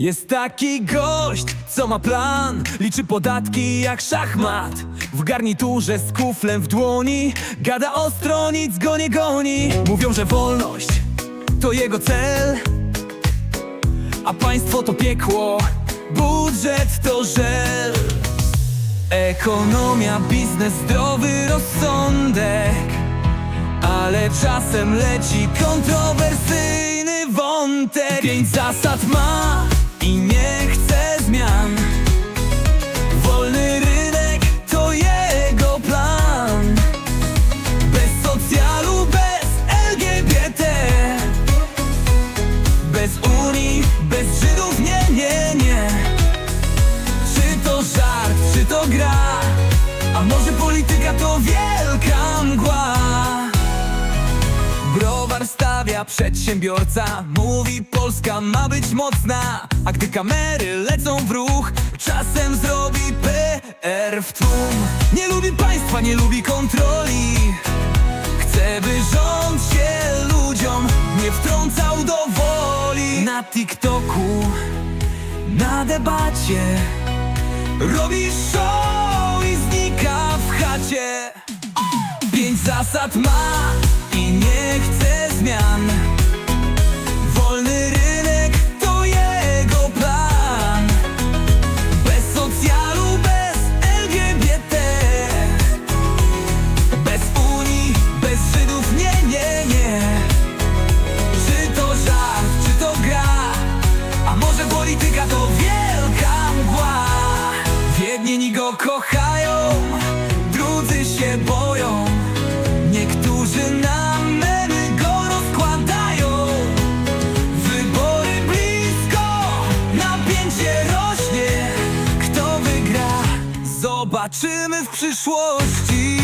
Jest taki gość, co ma plan Liczy podatki jak szachmat. W garniturze z kuflem w dłoni Gada ostro, nic go nie goni. Mówią, że wolność to jego cel A państwo to piekło Budżet to żel. Ekonomia, biznes, zdrowy rozsądek ale czasem leci kontrowersyjny wątek. Pięć zasad ma polityka to wielka mgła. Browar stawia przedsiębiorca Mówi Polska ma być mocna. A gdy kamery lecą w ruch Czasem zrobi PR w tłum. Nie lubi państwa, nie lubi kontroli. Chce by rząd się ludziom Nie wtrącał do woli. Na TikToku Na debacie Robi show chacie Pięć zasad ma i nie chce zmian. Wolny rynek to jego plan. Bez socjalu, bez LGBT Bez Unii, bez Żydów, nie, nie, nie. Czy to żart, czy to gra? A może polityka to wielka mgła? Jedni go drudzy boją. Niektórzy na memy go rozkładają. Wybory blisko, napięcie rośnie. Kto wygra, zobaczymy w przyszłości